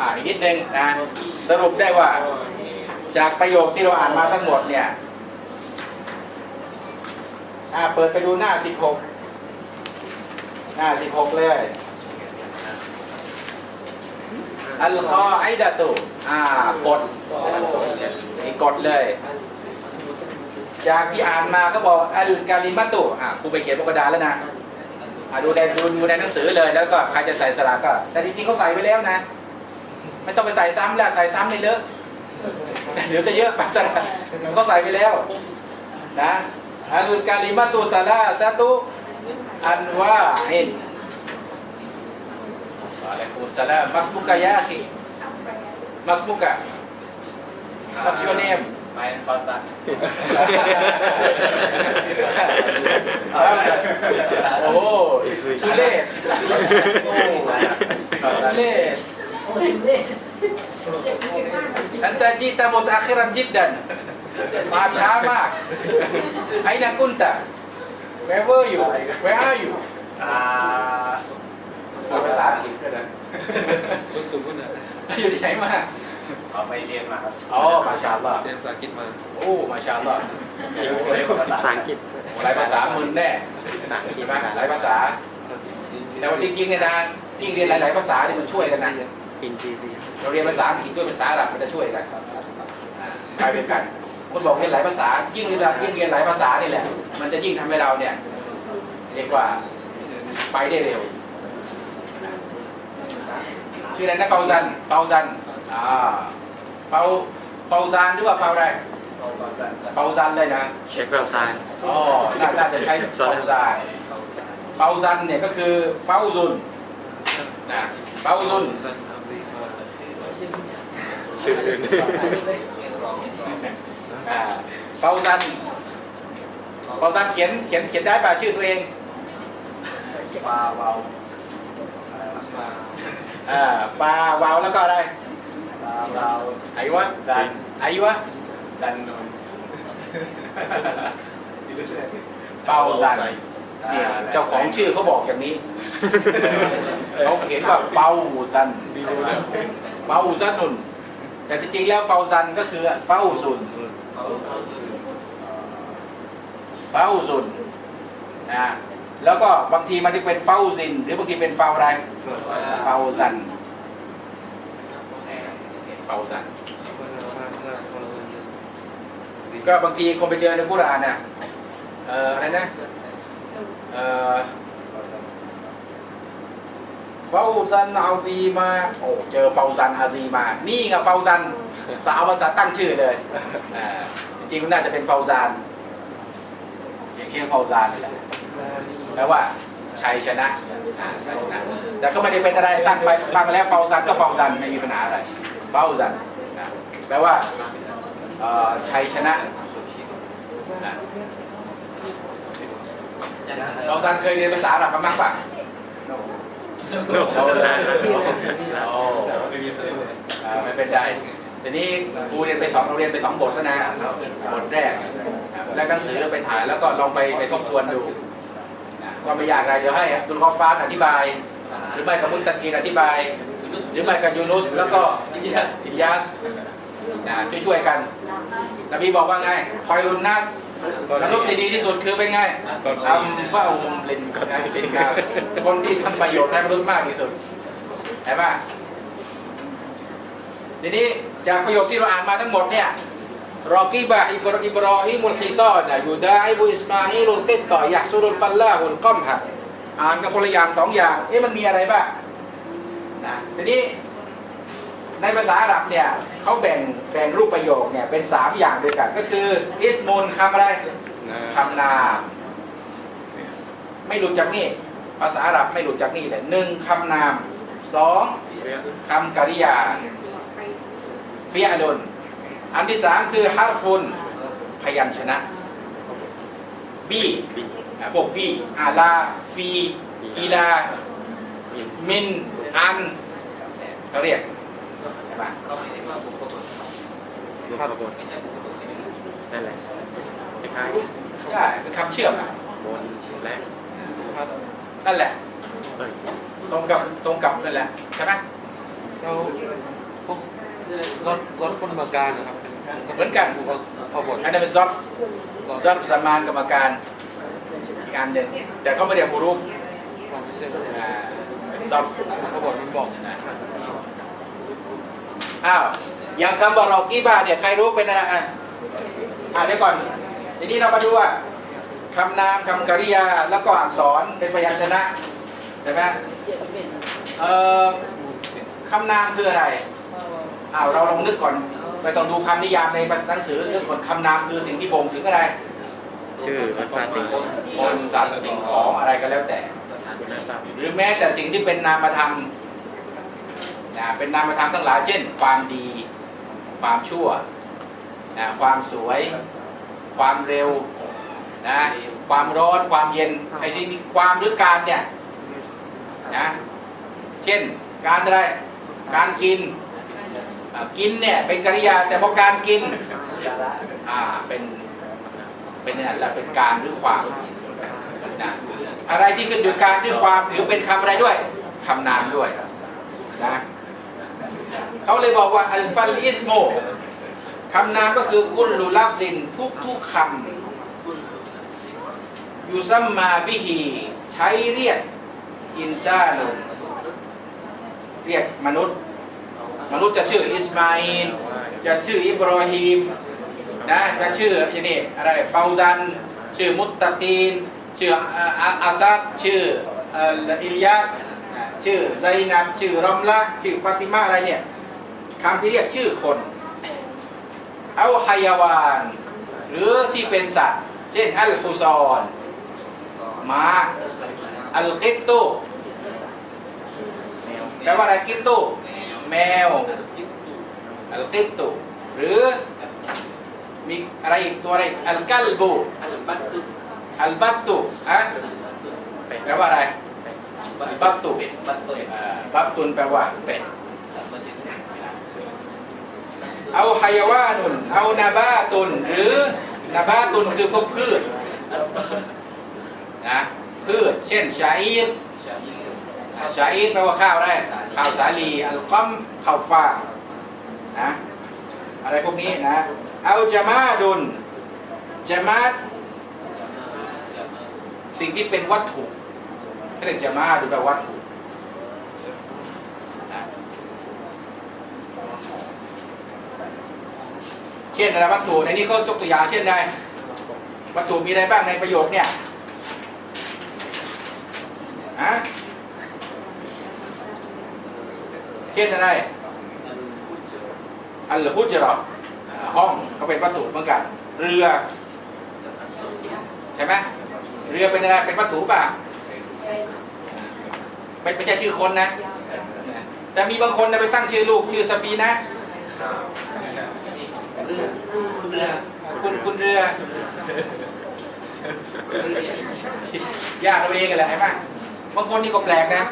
อ่าอีกนิดนึงนะ สรุปได้ว่าจากประโยคที่เราอ่านมาทั้งหมดเนี่ยอ่าเปิดไปดูหน้า 16 หน้า 16 เลย อัลกอไอดะตุอ่ากดนี่กดเลย จากที่อ่านมาเขาบอกอัลกาลิมัตุอ่าครูไปเขียนบนกระดานแล้วนะอ่าดูในดูในหนังสือเลยแล้วก็ใครจะใส่สระก็ แต่จริงๆเขาใส่ไว้แล้วนะ ไม่ต้องไปใส่ซ้ำแล้วใส่ซ้ำไม่เลอะเดี๋ยวจะเยอะไปสระเขาใส่ไปแล้วนะอัลกาลิมัตุซาลาซาตุอันวาอิน Waalaikumsalam. Masmuka ya akhi. Masmuka. What's your name? Main kosa. oh, it's too late. Oh, too late. อันตาจิตามุตอาคิรันจิตดันมาช้ามากไอ้นักคุณตาเวอร์อยู่เว้าอยู่ภาษาอังกฤษก็ได้คุณตุ้มคุณนะอยู่ที่ไหนมาเอาไปเรียนมาครับอ๋อมาชาลอเรียนภาษาอังกฤษมาโอ้มาชาลอภาษาอังกฤษหลายภาษามึนแน่หลายภาษาแต่ว่าจริงๆเนี่ยนะยิ่งเรียนหลายๆภาษาเนี่ยมันช่วยกันนะ อินจีซีเราเรียนภาษาอังกฤษด้วยภาษาอาหรับมันจะช่วยกันกลายเป็นกันคนบอกเรียนหลายภาษา ยิ่งเรียนยิ่งเรียนหลายภาษานี่แหละ มันจะยิ่งทำให้เราเนี่ยเรียกว่าไปได้เร็วชื่ออะไรนะเฟาซันเฟาซันอ่าเฟาเฟาซานหรือว่าเฟาอะไรเฟาซันเลยนะเช็คแบบซ้ายอ๋อน่าจะใช้เฟาซานเฟาซันเนี่ยก็คือเฟาซุนนะเฟาซุน ชื่ออื่นอ่าเฟาซันเฟาซันเขียนเขียนเขียนได้ป่ะชื่อตัวเองปลาเวาอ่าปลาวาวแล้วก็อะไรปลาเวาอายุวะดันอายุวะดันนูนเฟาซันเนี่ยเจ้าของชื่อเขาบอกอย่างนี้เขาเขียนว่าเฟาซันเฟาซันนุน แต่จริงๆแล้วเฟาซันก็คือเฟาซุนเฝ้าซุนนะแล้วก็บางทีมันจะเป็นเฝ้าซิน หรือบางทีเป็นเฝ้าอะไรเฝ้าซันเฝ้าซันก็บางทีคนไปเจอในกุรานน่ะเอ่ออะไรนะเอ่อ เฝ้าซันอาซีมาโอ้เจอเฝ้าซันอาซีมา นี่ไงเฝ้าซันสาวภาษาตั้งชื่อเลยอ่าจริงๆมันน่าจะเป็นเฝ้าซานอย่างเช่นเฟาซานนี่แหละแปลว่าชัยชนะอ่าชัยชนะแต่ก็ไม่ได้เป็นอะไรตั้งไปตั้งไปแล้วเฟาซานก็เฟาซานไม่มีปัญหาอะไรเฟาซานนะแปลว่าเอ่อชัยชนะนะเฟาซานเคยเรียนภาษาอาหรับมาบ้างปะโลก เขาได้โอ้อ่าไม่เป็นไรทีนี้ครูเรียนไปสองเราเรียนไปสองบทแล้วนะบทแรก แล้วหนังสือไปถ่ายแล้วก็ลองไปไปทบทวนดูนะก็ไม่ยากอะไรเดี๋ยวให้ดุลกอฟ้าอธิบาย หรือไม่กับมุนตะกีนอธิบาย หรือไม่กับยูนุสแล้วก็อิยาสช่วยๆกันนบีบอกว่าไงคอยรุนนัส นุษย์ที่ดีที่สุดคือเป็นไงทำเฝ้ามุมลินนคนที่ทำประโยชน์ให้มนุษย์มากที่สุดเห็นไหมทีนี้จากประโยคที่เราอ่านมาทั้งหมดเนี่ยรอกีบะอิบรอิบรอฮิมุลฮิซอนยูดาอิบุอิสมาอิลุลกิตต่อยะซุรุลฟัลลาฮุลกัมฮะอ่านกันคนละอย่างสองอย่างเอ๊ะมันมีอะไรบ้างนะทีนี้ ในภาษาอาหรับเนี่ยเขาแบ่งแบ่งรูปประโยคเนี่ยเป็นสามอย่างด้วยกัน ก็คืออิสมุนคำอะไรคำนามไม่หลุดจากนี่ภาษาอาหรับไม่หลุดจากนี่เลยหนึ่งคำนามสองคำกริยาฟิอาลุนอันที่สามคือฮาร์ฟุนพยัญชนะบีอะพวกบีอาลาฟีอีลามินอันเขาเรียก ใช่ไหมดูภาพประกวดนั่นแหละคล้ายๆใช่คือคำเชื่อมอะบนและนั่นแหละตรงกับตรงกับนั่นแหละใช่ไหมเราพวกซอสซอสคนประการนะครับเหมือนกันพอบทอันนั้นเป็นซอฟซอฟสมานกรรมการอีกอันหนึ่งแต่เขาไม่เรียกฮูรูฟเราไม่ใช่อ่าเป็นซอบทมันบอกนะ อ้าวอย่างคำว่ารอกี้บ้าเนี่ยใครรู้เป็นอะไรอะอ่าเดี๋ยวก่อน ทีนี้เรามาดูว่าคำนามคำกริยาแล้วก็อักษรเป็นพยัญชนะใช่ไหมเอ่อคำนามคืออะไรอ้าวเราลองนึกก่อนไปต้องดูคำนิยามในหนังสือนึกก่อนคำนามคือสิ่งที่บ่งถึงอะไรชื่อภาษาสิ่งคนสัตว์สิ่งของอะไรก็แล้วแต่คุณทรัพย์หรือแม้แต่สิ่งที่เป็นนามธรรมนะ เป็นนามธรรมทั้งหลายเช่น ความดี ความชั่วนะความสวย ความเร็วนะความร้อนความเย็นไอ้สิ่งนี้ความหรือการเนี่ยนะเช่นการอะไรการกินอ่ากินเนี่ยเป็นกริยาแต่พอการกินอ่าเป็นเป็นอะไรเป็นการหรือความนะอะไรที่ขึ้นด้วยการด้วยความถือเป็นคำอะไรด้วยคำนามด้วยนะ เขาเลยบอกว่าอัลฟัลอิสโมคำนามก็คือกุลลุลับดินทุกทุกคำยูซัมมาบิฮีใช้เรียกอินซานุนเรียกมนุษย์ มนุษย์จะชื่ออิสมาอินจะชื่ออิบรอฮีมนะจะชื่ออย่างนี้อะไรฟาวซัน ชื่อมุตตะกีน ชื่ออาซัดชื่ออิลยาสชื่อไซนับชื่อรอมละชื่อฟาติมาอะไรเนี่ย คำที่เรียกชื่อคนเอาไฮยาวาน หรือที่เป็นสัตว์ เช่นอัลคุซอนม้าอัลกิตตุแปลว่าอะไรกิตตุแมวอัลกิตตุหรือมีอะไรอีกตัวอะไรอัลกัลบูอัลบัตตุอัลบัตตุอะแปลว่าอะไรบัตตุเป็นบัตตุเอ่อบัตตุนแปลว่าเป็ด เอาไฮยาวานุนเอานาบาตุนหรือนาบาตุนคือพวกพืชนะพืช เช่นชาอีดชาอีดแปลว่าข้าวได้ข้าวสาลีอัลกัมข้าวฟ่านะอะไรพวกนี้นะ เอาจามาดุนจามาสิ่งที่เป็นวัตถุก็เรียกจามาดูแปลวัตถุ เช่นอะไรวัตถุในนี้ก็ยกตัวอย่างเช่นใดวัตถุมีอะไรบ้างในประโยคเนี่ยฮะเช่นอะไรอัลฮุจเราะห์อ่าห้องก็เป็นวัตถุเหมือนกัน เรือ ใช่ไหมเรือเป็นอะไรเป็นวัตถุป่ะไม่ไม่ใช่ชื่อคนนะ แต่มีบางคนนะไปตั้งชื่อลูกชื่อสฟีนะ คุณเรือ คุณคุณเรือยากเราเองกันแหละเห็นไหมบางคนนี่ก็แปลกนะ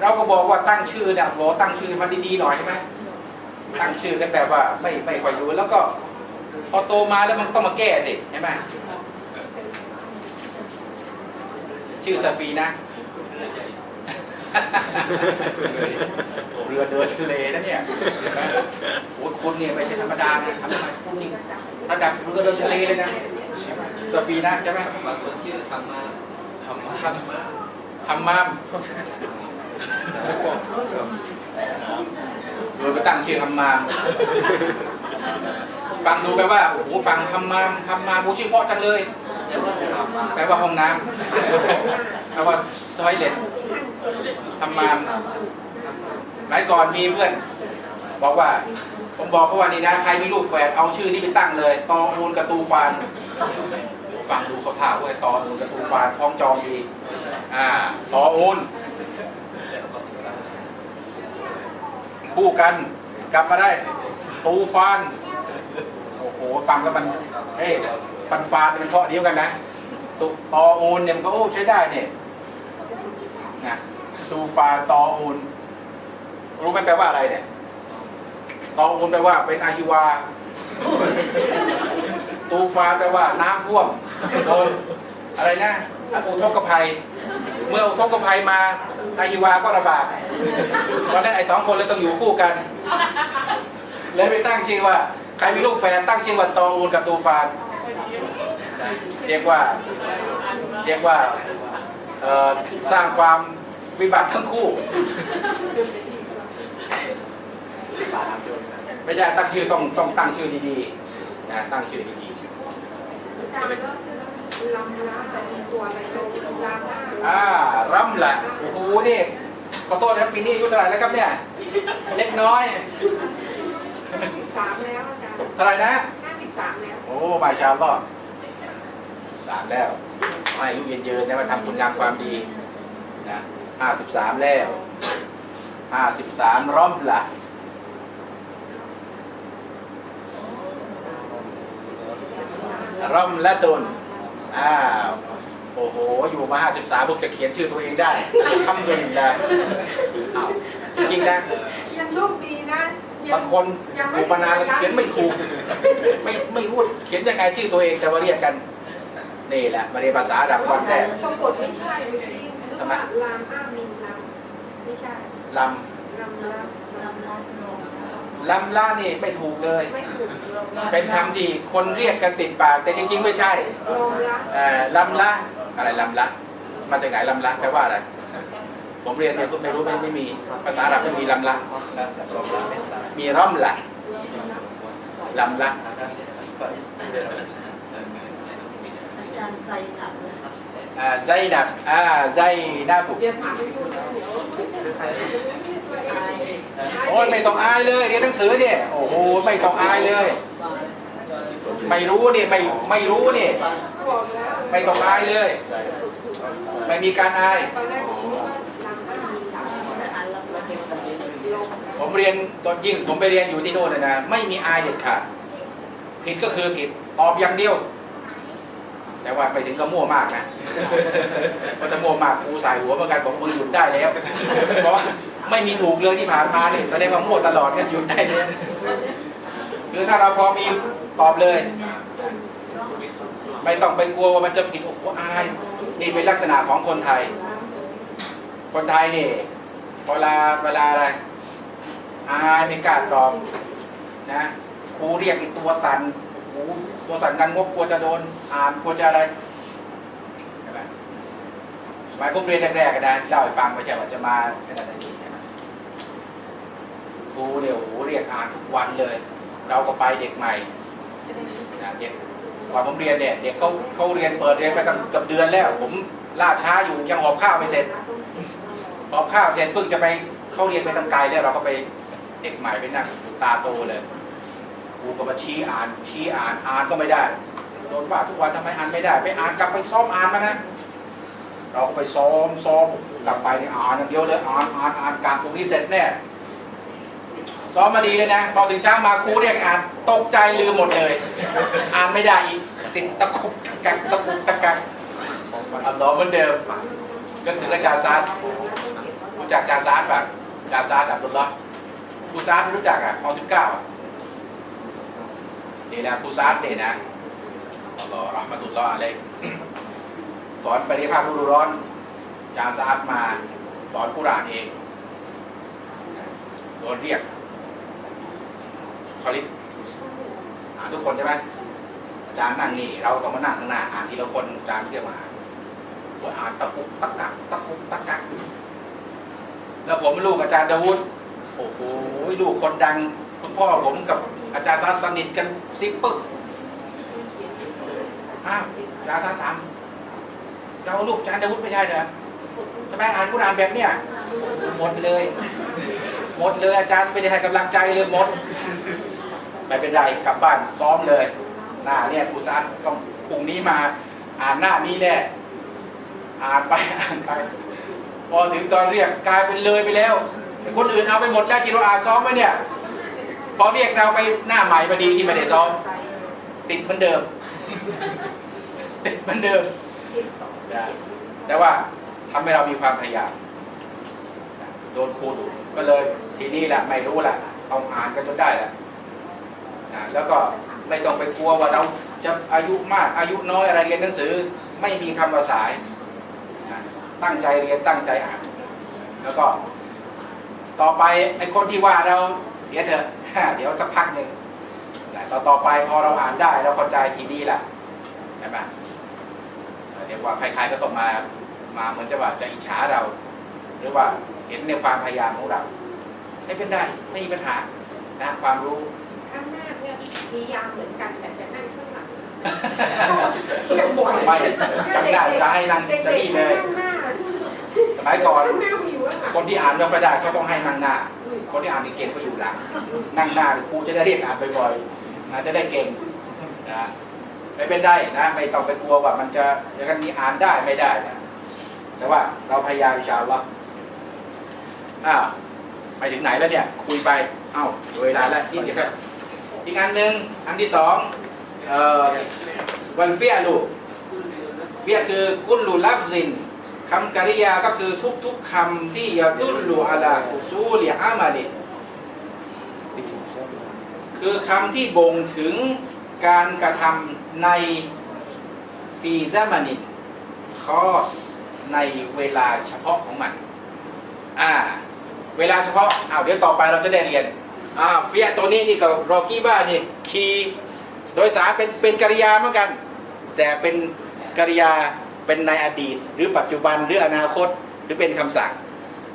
เราก็บอกว่าตั้งชื่อเนี่ยบอกตั้งชื่อมันดีๆหน่อยใช่ไหมตั้งชื่อกันแบบว่าไม่ไม่ค่อยรู้แล้วก็ พอโตมาแล้วมันต้องมาแก้สิใช่ไหมชื่อสฟีนะ เรือเดินทะเลนะเนี่ยโอ้ยคุณเนี่ยไม่ใช่ธรรมดานะทำไมคุณนี่ระดับเรือเดินทะเลเลยนะสฟีนะใช่ไหมบางคนชื่อทำมาทำมาทำมาฮัมมามโดยไปตั้งชื่อฮัมมามฟังดูแปลว่าโอ้โหฟังฮัมมามฮัมมามโอ้ชื่อเพราะจังเลยแปลว่าห้องน้ำแปลว่าทอยเล็ต ฮัมาหลายก่อนมีเพื่อน บอกว่า ผมบอกเขาว่านี่นะ ใครมีลูกแฝดเอาชื่อนี้ไปตั้งเลยตอมูลกับตูฟานฟังดูเขาท่าเว้ยตอมูลกับตูฟานคล้องจองดีอ่าตออูนคู่กันกลับมาได้ ตูฟานโอ้โหฟังแล้วมันเอ้ยฟันฟานมันเพาะเดียวกันนะตุตออูนเนี่ยมันก็โอ้ใช้ได้เนี่ยนะ ตูฟานตออูนรู้ไหมแปลว่าอะไรเนี่ย ตออูนแปลว่าเป็นอาฮิวา ตูฟานแปลว่าน้ำท่วมโดนอะไรนะอุทกภัย เมื่ออุทกภัยมาอาฮิวาก็ระบาดเพราะฉะนั้นไอ้สองคนเลยต้องอยู่คู่กัน เลยไปตั้งชื่อว่า ใครมีลูกแฝดตั้งชื่อว่าตองอูนกับตูฟานเรียกว่า เรียกว่าเอ่อสร้างความ วิบัติทั้งคู่ ไม่ใช่ตั้งชื่อต้องต้องตั้งชื่อดีๆนะตั้งชื่อดีอาจารย์ก็คือลำล้าแต่เป็นตัวอะไรก็ลำล้าๆอ่ารำละโอ้โหนี่ขอโทษนะครับปีนี้อายุเท่าไหร่แล้วครับเนี่ย เล็กน้อยสามแล้วอาจารย์เท่าไหร่นะห้าสิบสามแล้ว โอ้มาชาอัลลอฮ์สามแล้วให้อายุเยืนๆนะมาทำคุณงามความดีนะ ห้าสิบสามแล้วห้าสิบสามร่อมละร่อมละตุนอ้าวโอ้โห อยู่มาห้าสิบสามพวกจะเขียนชื่อตัวเองได้ทำเงินได้อ้าวจริงๆนะ ยังโชคดีนะยับางคนอยู่มานานแล้วเขียนไม่ถูก ไม่ไม่รู้เขียนยังไงชื่อตัวเองแต่ว่าเรียกกัน นี่แหละมาเรียนภาษาอาดับก่อนแรกสะกดไม่ใช่เมื่อ กี้นึกว่าลามอ้ามินลำไม่ใช่ลลำล้าลำล้าำลำล่านี่ไม่ถูกเลย ไม่ถูกเป็นคำที่คนเรียกกันติดปาก แต่จริง ๆ ไม่ใช่ลมละเอ่อลำละอะไรลำละมาจากไหนลำละแปลว่าอะไรผมเรียนเนี่ยไม่รู้ไม่ไม่มีภาษาอาหรับไม่มีลำละมีร่อมละลำละอาจารย์ใส่หนักเลยอ่าไซนับอ่าไซนับเดี๋ยวถามไม่พูดแล้วเดี๋ยวตายโอ้ยไม่ต้องอายเลยเรียนหนังสือเนี่ยโอ้โหไม่ต้องอายเลย ไม่รู้เนี่ยไม่ไม่รู้เนี่ยบอกแล้วไม่ต้องอายเลย ไม่มีการอายตอนแรกผมนึกว่าลำอ้ามินลำไม่อ่านแล้วมันเป็นแบบนี้ลมผมเรียนตอนยิ่งผมไปเรียนอยู่ที่โน่นนะนะไม่มีอายเด็ดขาดผิดก็คือผิดตอบอย่างเดียว แต่ว่าไปถึงก็มั่วมากนะเพราะถ้ามั่วมากครูใส่หัวเหมือนกันบอกมึงหยุดได้แล้วเพราะไม่มีถูกเลยที่ผ่านมาเนี่ยแสดงว่ามั่วตลอดก็หยุดได้เลยคือถ้าเราพอมีตอบเลย ไม่ต้องไปกลัวว่ามันจะผิดโอ้โหอาย นี่เป็นลักษณะของคนไทย คนไทยนี่เวลาเวลาอะไรอายไม่กล้าตอบนะครูเรียกอีกตัวสั่นโอ้โห ตัวสั่นกันงกกลัวจะโดนอ่านกลัวจะอะไรใช่ไหมสมัยผมเรียนแรกๆกันนะเล่าให้ฟังไม่ใช่ว่าจะมาขนาดนี้ใช่ไหมครูเนี่ยโอ้โหเรียกอ่านทุกวันเลย เราก็ไปเด็กใหม่นะเด็กก่อนผมเรียนเนี่ยเด็กเขาเขาเรียนเปิดเรียนไปตั้งเกือบเดือนแล้ว ผมล่าช้าอยู่ยังหอบข้าวไม่เสร็จพอข้าวเสร็จเพิ่งจะไปเข้าเรียนไปตั้งไกลแล้วเราก็ไปเด็กใหม่ไปนั่งตาโตเลย ครูก็มาชี้อ่านชี้อ่านอ่านก็ไม่ได้โดนว่าทุกวันทำไมอ่านไม่ได้ ไปอ่านกลับไปซ้อมอ่านมานะเราก็ไปซ้อมซ้อมกลับไปนี่อ่านอย่างเดียวเลยอ่านอ่านอ่านกลางตรงนี้เสร็จแน่ซ้อมมาดีเลยนะพอถึงเช้ามาครูเรียกอ่านตกใจลืมหมดเลย อ่านไม่ได้อีกติดตะคุบตะกักตะคุบตะกักอัลลอฮ์เหมือนเดิมก็ถึงอาจารย์ซาดรู้จักจาซาร์ดป่ะจาซาร์ดอับดุลละครูซาร์ดไม่รู้จักอะมสิบเก้า นี่นะครูซาร์ดเนี่ยนะอัลลอฮ์รอมะตุลลอฮ์อะลัยฮิสอนปริภาคฤดูร้อน จาซาร์ดมาสอนกุรานเองโดนเรียกคอลิฟอ่านทุกคนใช่ไหมอาจารย์นั่งนี่ เราต้องมานั่งข้างหน้าอ่านทีละคนอาจารย์เรียกมาโอ้ยอ่านตะกุกตะกักตะกุกตะกักแล้วผมลูกอาจารย์ดาวุฒิโอ้โหลูกคนดัง คุณพ่อผมกับ อาจารย์ซัดสนิทกันซิปปึ๊กอ้าวอาจารย์ซัดถามเราลูกอาจารย์ดาวุฒไม่ใช่เหรอทำไมอ่านกุรอานแบบเนี้ยหมดเลย หมดเลยอาจารย์ไม่ได้ให้กำลังใจเลยหมดไม่เป็นไรกลับบ้านซ้อมเลย หน้าเนี่ยครูซัดต้องพรุ่งนี้มาอ่านหน้านี้แน่อ่านไปอ่านไปพอถึงตอนเรียกกลายเป็นเลยไปแล้ว คนอื่นเอาไปหมดแล้วที่เราอ่านซ้อมไว้เนี่ย พอเรียกเราไปหน้าใหม่พอดีที่ไม่ได้ซ้อมติดเหมือนเดิม ติดเหมือนเดิมนะแต่ว่าทำให้เรามีความพยายามนะโดนครูดุก็เลยทีนี้แหละไม่รู้แหละต้องอ่านกันจนได้แหละนะแล้วก็ไม่ต้องไปกลัวว่าเราจะอายุมากอายุน้อยอะไรเรียนหนังสือ ไม่มีคำว่าสายนะตั้งใจเรียนตั้งใจอ่าน แล้วก็ ต่อไปไอ้คนที่ว่าเราเดี๋ยวเถอะเดี๋ยวสักพักหนึ่งแต่ต่อต่อไปพอเราอ่านได้เราเข้าใจทีนี้แหละใช่ไหมเดี๋ยวว่าใครๆก็ต้องมามาเหมือนจะว่าจะอิจฉาเรา หรือว่าเห็นในความพยายามของเราไม่เป็นได้ไม่มีปัญหานะความรู้ข้างหน้าเนี่ยมียามเหมือนกันแต่จะนั่งข้างหลังไม่จำได้จะให้นั่งเด็กจะๆนี่เลยข้างหน้าสมัยก่อนข้างหน้าผิวอะค่ะคนที่อ่านไม่ค่อยได้ก็ต้องให้นั่งหน้า คนที่อ่านเก่งๆก็อยู่หลัง นั่งหน้าครูจะได้เรียกอ่านบ่อยๆนะจะได้เก่งนะไม่เป็นได้นะ ไม่ต้องไปกลัวว่ามันจะอย่างนี้อ่านได้ไม่ได้นะแต่ว่าเราพยายามอินชาอัลลอฮ์อ้าวไปถึงไหนแล้วเนี่ย คุยไป เอ้าเวลาแล้วนี่เดี๋ยวครับอีกอันหนึ่งอันที่สองเอ่อวันเฟียลูเฟียคือกุลลูลัฟซิน คำกริยาก็คือทุกๆคำที่ยาดุลลูอาลาอุซูลิอามาลิคือคำที่บ่งถึงการกระทำในฟีซามานิคอสในเวลาเฉพาะของมัน อ่า เวลาเฉพาะอ้าวเดี๋ยวต่อไปเราจะได้เรียน อ่าเฟียตัวนี้นี่กับรอกี้บ้านี่คีโดยสารเป็นเป็นกริยาเหมือนกัน แต่เป็นกริยา เป็นในอดีต หรือปัจจุบันหรืออนาคตหรือเป็นคำสั่ง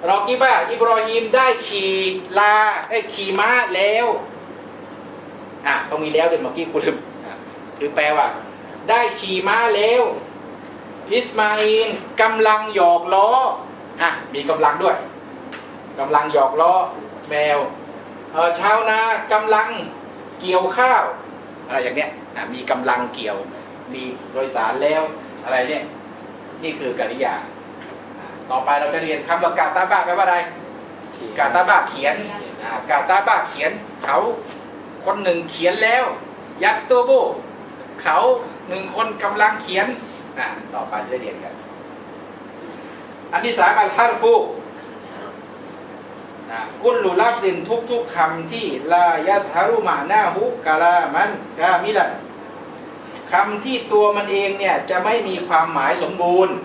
รอกี้บ้าอิบรอฮีมได้ขี่ลาได้ขี่ม้าแล้วอะต้องมีแล้วเดี๋ยวเมื่อกี้กูลืมอะคือแปลว่า ได้ขี่ม้าแล้วอิสมาอินกำลังหยอกล้ออะมีกำลังด้วยกำลังหยอกล้อแมวเออชาวนากำลังเกี่ยวข้าว อะไรอย่างเนี้ยอะมีกำลังเกี่ยว มีโดยสารแล้วอะไรเนี่ย นี่คือกริยาอะต่อไปเราจะเรียนคำว่ากาตาบ้าแปลว่าอะไร กาตาบ้าเขียนอ่ากาตาบ้าเขียน เขาคนหนึ่งเขียนแล้ว ยัดตัวโบเขาหนึ่งคนกำลังเขียนอะต่อไปจะได้เรียนกัน อันที่สามอัลฮารฟูนะกุลลุลัฟซินทุกทุกๆคำที่ลายัตฮารุมาหน้าฮุกาลามันกามิลัน คำที่ตัวมันเองเนี่ยจะไม่มีความหมายสมบูรณ์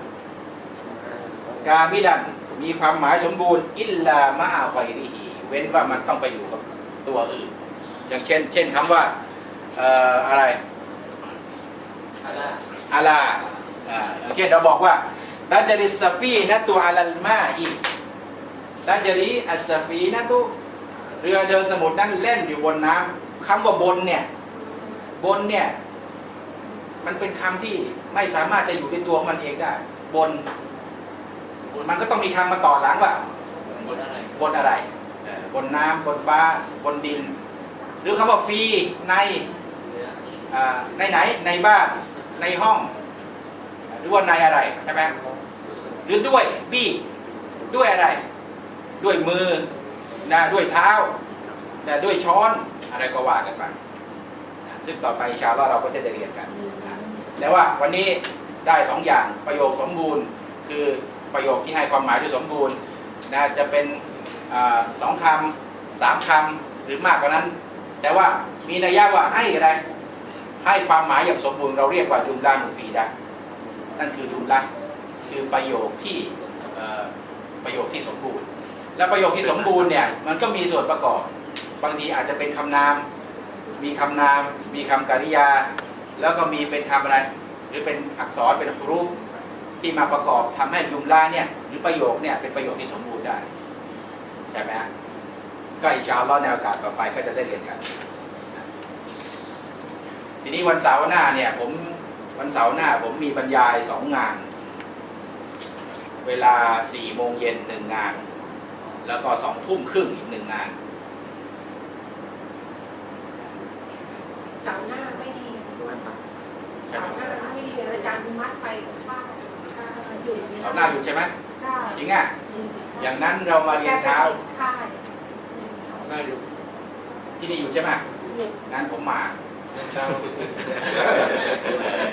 กามิลันมีความหมายสมบูรณ์ อิลลามะอาไกริฮีเว้นว่ามันต้องไปอยู่กับตัวอื่น อย่างเช่น เช่นคำว่าเอ่ออะไรอาลาอาลาอ่าอย่างเช่นเราบอกว่าตาจริสฟีนะตัวอาลัลมาอีตาจริอัสฟีนะตุเรือเดินสมุทรนั้นเล่นอยู่บนน้ำคำว่าบนเนี่ยบนเนี่ย มันเป็นคำที่ไม่สามารถจะอยู่ในตัวของมันเองได้ บน มันก็ต้องมีคำมาต่อหลังว่า บนอะไร บนอะไรเอ่อบนน้ำบนฟ้า บนดิน หรือคำว่าฟรีในเนื้ออ่าในไหนในบ้านในห้อง หรือว่าในอะไรใช่ไหมหรือด้วยบี้ด้วยอะไร ด้วยมือนะด้วยเท้านะด้วยช้อนอะไรก็ว่ากันไปนะซึ่งต่อไปอินชาอัลลอฮ์เราก็จะได้เรียนกันนะ แต่ว่าวันนี้ได้สองอย่างประโยคสมบูรณ์ คือประโยคที่ให้ความหมายที่สมบูรณ์นะจะเป็นอสองคำสามคำหรือมากกว่านั้น แต่ว่ามีนัยยะว่าให้อะไรให้ความหมายอย่างสมบูรณ์เราเรียกว่าจุมลามุฟีดะนั่นคือจุมละคือประโยคที่ประโยคที่สมบูรณ์ และประโยคที่สมบูรณ์เนี่ยมันก็มีส่วนประกอบ บางทีอาจจะเป็นคำนาม มีคำนาม มีคำกริยา แล้วก็มีเป็นคำอะไร หรือเป็นอักษรเป็นฮุรูฟที่มาประกอบทำให้จุมลาเนี่ยหรือประโยคเนี่ยเป็นประโยคที่สมบูรณ์ได้ใช่ไหมฮะก็อินชาอัลลอฮ์ในโอกาสต่อไปก็จะได้เรียนกัน ทีนี้วันเสาร์หน้าเนี่ยผมวันเสาร์หน้าผมมีบรรยายสองงาน เวลาสี่โมงเย็นหนึ่งงาน แล้วก็สองทุ่มครึ่งอีกหนึ่งงานเสาร์หน้าไม่ ใช่ไหมเสาร์หน้าไม่ดีอาจารย์มัดไปข้าวอยู่เสาร์หน้าอยู่ใช่ไหมค่ะจริงอะอย่างนั้นเรามาเรียนเช้าค่ายน่าดูที่นี่อยู่ใช่ไหมเนี่ยงั้นผมมาเช้า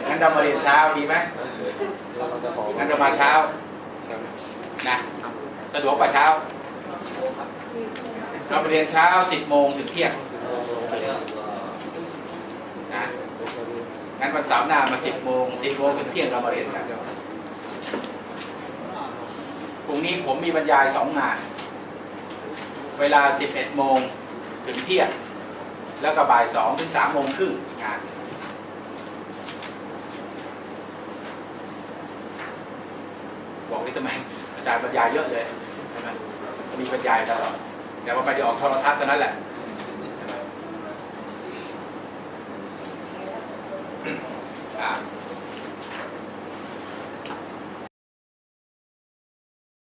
งั้นเรามาเรียนเช้าดีไหมเราจะของั้นเรามาเช้านะสะดวกกว่าเช้า เราไปเรียนเช้าสิบโมงถึงเที่ยงนะงั้น วันเสาร์หน้ามาสิบโมงสิบโมงถึงเที่ยงเรามาเรียนกันพรุ่งนี้ผมมีบรรยายสองงาน เวลา11โมงถึงเที่ยง แล้วก็บ่าย2ถึง3โมงครึ่งงาน บอกนี่ทำไมอาจารย์บรรยายเยอะเลยใช่ไหมมีบรรยายตลอดแต่ว่าไปได้ออกโทรทัศน์เท่านั้นแหละใช่ไหม อ่า